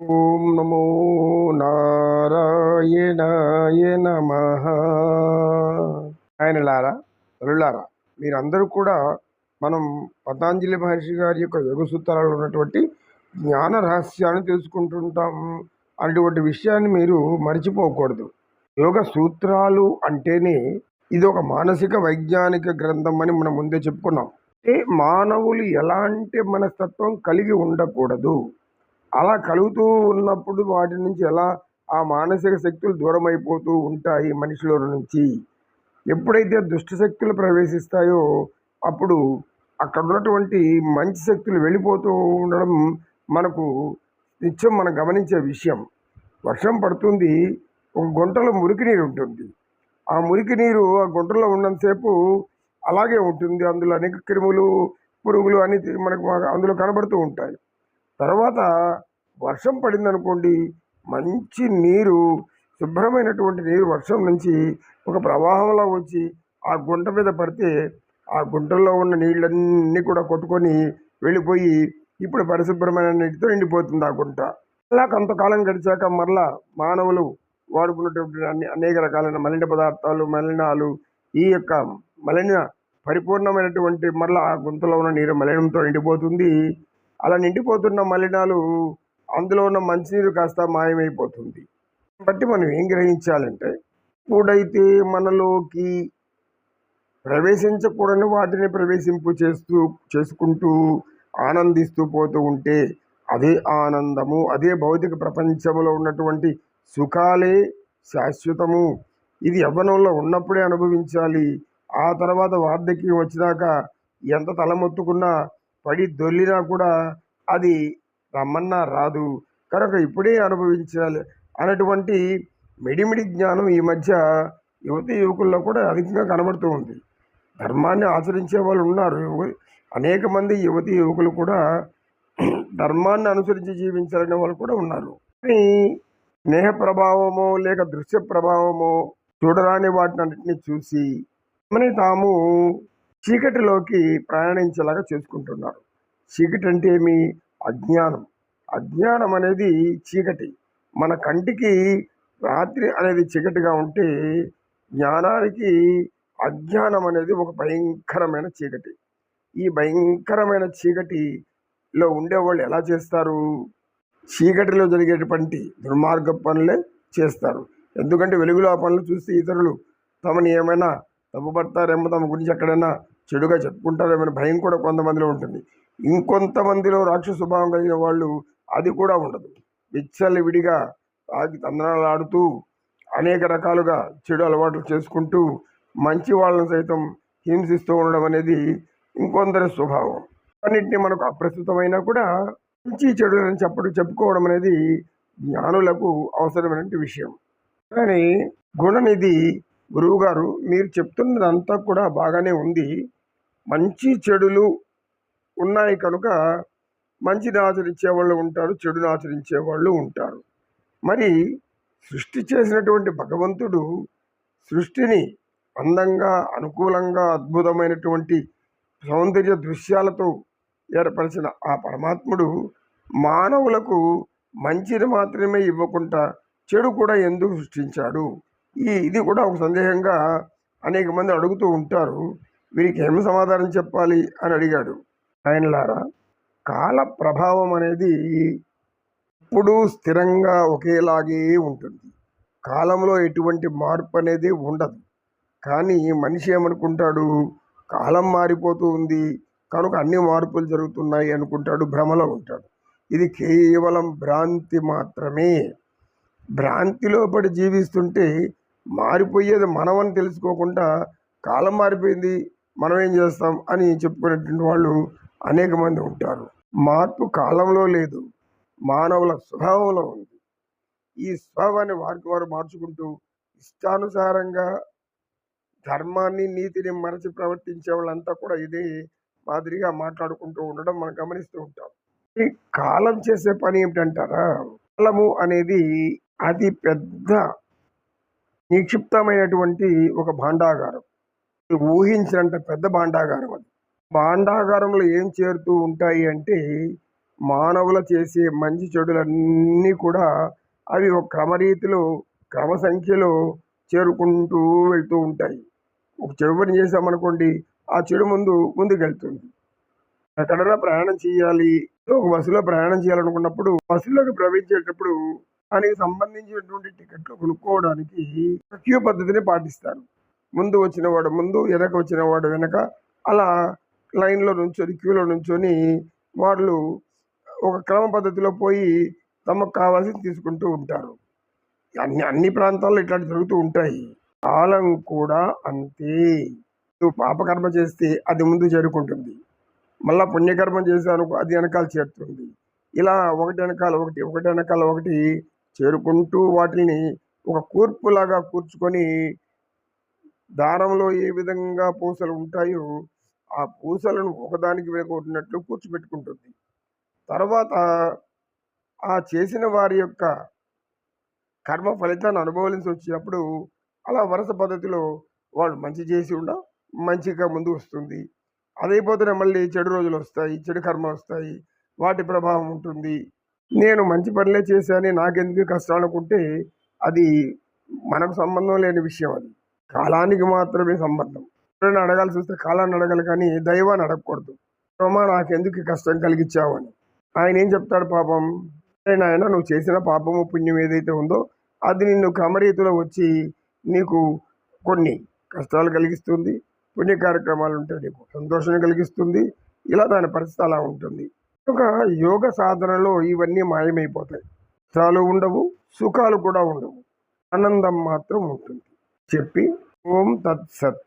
ఓం నమో నారాయణాయ నమ. ఆయనలారా తల్లులారా మీరందరూ కూడా మనం పతాంజలి మహర్షి గారి యొక్క యోగ సూత్రాలు ఉన్నటువంటి జ్ఞాన రహస్యాన్ని తెలుసుకుంటుంటాం అటువంటి విషయాన్ని మీరు మర్చిపోకూడదు. యోగ సూత్రాలు అంటేనే ఇది ఒక మానసిక వైజ్ఞానిక గ్రంథం అని మనం ముందే చెప్పుకున్నాం. అంటే మానవులు ఎలాంటి మనస్తత్వం కలిగి ఉండకూడదు. అలా కలుగుతూ ఉన్నప్పుడు వాటి నుంచి ఎలా ఆ మానసిక శక్తులు దూరం అయిపోతూ ఉంటాయి మనిషిలో నుంచి? ఎప్పుడైతే దుష్ట శక్తులు ప్రవేశిస్తాయో అప్పుడు అక్కడ ఉన్నటువంటి మంచి శక్తులు వెళ్ళిపోతూ ఉండడం మనకు నిత్యం మనం గమనించే విషయం. వర్షం పడుతుంది ఒక గుంటలో మురికి నీరు ఉంటుంది. ఆ మురికి నీరు ఆ గుంటలో ఉన్నంతసేపు అలాగే ఉంటుంది. అందులో అనేక క్రిములు పురుగులు అన్ని మనకు అందులో కనబడుతూ ఉంటాయి. తర్వాత వర్షం పడిందనుకోండి మంచి నీరు శుభ్రమైనటువంటి నీరు వర్షం నుంచి ఒక ప్రవాహంలో వచ్చి ఆ గుంట మీద పడితే ఆ గుంటల్లో ఉన్న నీళ్ళన్నీ కూడా కొట్టుకొని వెళ్ళిపోయి ఇప్పుడు పరిశుభ్రమైన నీటితో నిండిపోతుంది ఆ గుంట. అలా కొంతకాలం గడిచాక మరలా మానవులు వాడుకున్నటువంటి అన్ని అనేక రకాలైన మలిన పదార్థాలు మలినాలు ఈ యొక్క మలిన పరిపూర్ణమైనటువంటి మరలా ఆ గుంతలో ఉన్న నీరు మలినంతో నిండిపోతుంది. అలా నిండిపోతున్న మలినాలు అందులో ఉన్న మంచినీరు కాస్త మాయమైపోతుంది. బట్టి మనం ఏం గ్రహించాలంటే ఎప్పుడైతే మనలోకి ప్రవేశించకూడని వాటిని ప్రవేశింపు చేస్తూ చేసుకుంటూ ఆనందిస్తూ పోతూ ఉంటే అదే ఆనందము అదే భౌతిక ప్రపంచంలో ఉన్నటువంటి సుఖాలే శాశ్వతము. ఇది యవ్వనంలో ఉన్నప్పుడే అనుభవించాలి. ఆ తర్వాత వార్ధక్యం వచ్చినాక ఎంత తలమొత్తుకున్నా పడి దొల్లినా కూడా అది రమ్మన్నా రాదు. కనుక ఇప్పుడే అనుభవించాలి అన్నటువంటి మిడిమిడి జ్ఞానం ఈ మధ్య యువతి యువకుల్లో కూడా అధికంగా కనబడుతూ ఉంది. ధర్మాన్ని ఆచరించే వాళ్ళు ఉన్నారు. అనేక మంది యువతి యువకులు కూడా ధర్మాన్ని అనుసరించి జీవించాలనే వాళ్ళు కూడా ఉన్నారు. కానీ స్నేహ ప్రభావమో లేక దృశ్య ప్రభావమో చూడరాని వాటిని అన్నింటినీ చూసి తమని తాము చీకటిలోకి ప్రయాణించేలాగా చేసుకుంటున్నారు. చీకటి అంటే ఏమి? అజ్ఞానం. అజ్ఞానం అనేది చీకటి. మన కంటికి రాత్రి అనేది చీకటిగా ఉంటే జ్ఞానానికి అజ్ఞానం అనేది ఒక భయంకరమైన చీకటి. ఈ భయంకరమైన చీకటిలో ఉండేవాళ్ళు ఎలా చేస్తారు? చీకటిలో జరిగేటువంటి దుర్మార్గ పనులే చేస్తారు. ఎందుకంటే వెలుగులో ఆ పనులు చూస్తే ఇతరులు తమని ఏమైనా తప్పుపడతారేమో తమ గురించి ఎక్కడైనా చెడుగా చెప్పుకుంటారేమో భయం కూడా కొంతమందిలో ఉంటుంది. ఇంకొంతమందిలో రాక్షస స్వభావం కలిగిన వాళ్ళు అది కూడా ఉండదు. విచ్చలు విడిగా తాగి తందనాలు ఆడుతూ అనేక రకాలుగా చెడు అలవాట్లు చేసుకుంటూ మంచి వాళ్ళని సైతం హింసిస్తూ ఉండడం అనేది ఇంకొందరి స్వభావం. అన్నింటినీ మనకు అప్రస్తుతమైనా కూడా మంచి చెడులను చెప్పడం చెప్పుకోవడం అనేది జ్ఞానులకు అవసరమైన విషయం. కానీ గుణనిధి గురువుగారు మీరు చెప్తున్నదంతా కూడా బాగానే ఉంది. మంచి చెడులు ఉన్నాయి కనుక మంచిని ఆచరించే వాళ్ళు ఉంటారు చెడుని ఆచరించే వాళ్ళు ఉంటారు. మరి సృష్టి చేసినటువంటి భగవంతుడు సృష్టిని అందంగా అనుకూలంగా అద్భుతమైనటువంటి సౌందర్య దృశ్యాలతో ఏర్పరిచిన ఆ పరమాత్ముడు మానవులకు మంచిని మాత్రమే ఇవ్వకుండా చెడు కూడా ఎందుకు సృష్టించాడు? ఈ ఇది కూడా ఒక సందేహంగా అనేక మంది అడుగుతూ ఉంటారు. వీరికి ఏమి సమాధానం చెప్పాలి అని అడిగాడు. ఆయనలారా కాల ప్రభావం అనేది ఎప్పుడూ స్థిరంగా ఒకేలాగే ఉంటుంది. కాలంలో ఎటువంటి మార్పు అనేది ఉండదు. కానీ మనిషి ఏమనుకుంటాడు? కాలం మారిపోతూ ఉంది. కనుక అన్ని మార్పులు జరుగుతున్నాయి అనుకుంటాడు భ్రమలో ఉంటాడు. ఇది కేవలం భ్రాంతి మాత్రమే. భ్రాంతిలో పడి జీవిస్తుంటే మారిపోయేది మనమని తెలుసుకోకుండా కాలం మారిపోయింది. మనం ఏం చేస్తాం అని చెప్పుకునేటువంటి వాళ్ళు అనేక మంది ఉంటారు. మార్పు కాలంలో లేదు. మానవుల స్వభావంలో ఉంది. ఈ స్వభావాన్ని వారికి వారు మార్చుకుంటూ ఇష్టానుసారంగా ధర్మాన్ని నీతిని మరచి ప్రవర్తించే వాళ్ళంతా కూడా ఇదే మాదిరిగా మాట్లాడుకుంటూ ఉండడం మనం గమనిస్తూ ఉంటాం. ఈ కాలం చేసే పని ఏమిటంటారా? కాలము అనేది అతి పెద్ద నిక్షిప్తమైనటువంటి ఒక భాండాగారం. ఊహించినంత పెద్ద భాండాగారం అది. భాండాగారంలో ఏం చేరుతూ ఉంటాయి అంటే మానవుల చేసే మంచి చెడులన్నీ కూడా అవి ఒక క్రమరీతిలో క్రమ సంఖ్యలో చేరుకుంటూ వెళ్తూ ఉంటాయి. ఒక చెడు పని చేసామనుకోండి ఆ చెడు ముందు ముందుకెళ్తుంది. ఎక్కడైనా ప్రయాణం చేయాలి ఒక బస్సులో ప్రయాణం చేయాలనుకున్నప్పుడు బస్సులోకి ప్రవేశించేటప్పుడు దానికి సంబంధించినటువంటి టికెట్లు కొనుక్కోవడానికి క్యూ పద్ధతిని పాటిస్తారు. ముందు వచ్చినవాడు ముందు వెనక వచ్చినవాడు వెనక. అలా లైన్లో నుంచొని క్యూలో నుంచొని వాళ్ళు ఒక క్రమ పద్ధతిలో పోయి తమకు కావాల్సింది తీసుకుంటూ ఉంటారు. అన్ని అన్ని ప్రాంతాల్లో ఇట్లాంటి జరుగుతూ ఉంటాయి. కాలం కూడా అంతే. నువ్వు పాపకర్మ చేస్తే అది ముందు చేరుకుంటుంది. మళ్ళా పుణ్యకర్మ చేశాను అది వెనకాల చేరుతుంది. ఇలా ఒకటి వెనకాల ఒకటి ఒకటి వెనకాల ఒకటి చేరుకుంటూ వాటిని ఒక కూర్పులాగా కూర్చుకొని దారంలో ఏ విధంగా పూసలు ఉంటాయో ఆ పూసలను ఒకదానికి వెనుకొట్టినట్లు కూర్చోబెట్టుకుంటుంది తర్వాత ఆ చేసిన వారి యొక్క కర్మ ఫలితాన్ని అనుభవించి వచ్చినప్పుడు అలా వరుస పద్ధతిలో వాళ్ళు మంచి చేసి ఉండ మంచిగా ముందు వస్తుంది. అదైపోతేనే మళ్ళీ చెడు రోజులు వస్తాయి చెడు కర్మ వస్తాయి వాటి ప్రభావం ఉంటుంది. నేను మంచి పనులే చేశాను నాకెందుకు కష్టాలు అనుకుంటే అది మనకు సంబంధం లేని విషయం అది. కాలానికి మాత్రమే సంబంధం. ఎవరైనా అడగాల్సి వస్తే కాలాన్ని అడగాలి కానీ దైవాన్ని అడగకూడదు. రోమా నాకెందుకు కష్టం కలిగించావు అని. ఆయన ఏం చెప్తాడు పాపం? "అరే నాయన నువ్వు చేసిన పాపము పుణ్యం ఏదైతే ఉందో అది నిన్ను క్రమరీతిలో వచ్చి నీకు కొన్ని కష్టాలు కలిగిస్తుంది పుణ్య కార్యక్రమాలు ఉంటే నీకు సంతోషం కలిగిస్తుంది ఇలా దాని పరిస్థితి అలా ఉంటుంది. ఒక యోగ సాధనలో ఇవన్నీ మాయమైపోతాయి. కష్టాలు ఉండవు సుఖాలు కూడా ఉండవు. ఆనందం మాత్రం ఉంటుంది. చెప్పి ఓం తత్సత్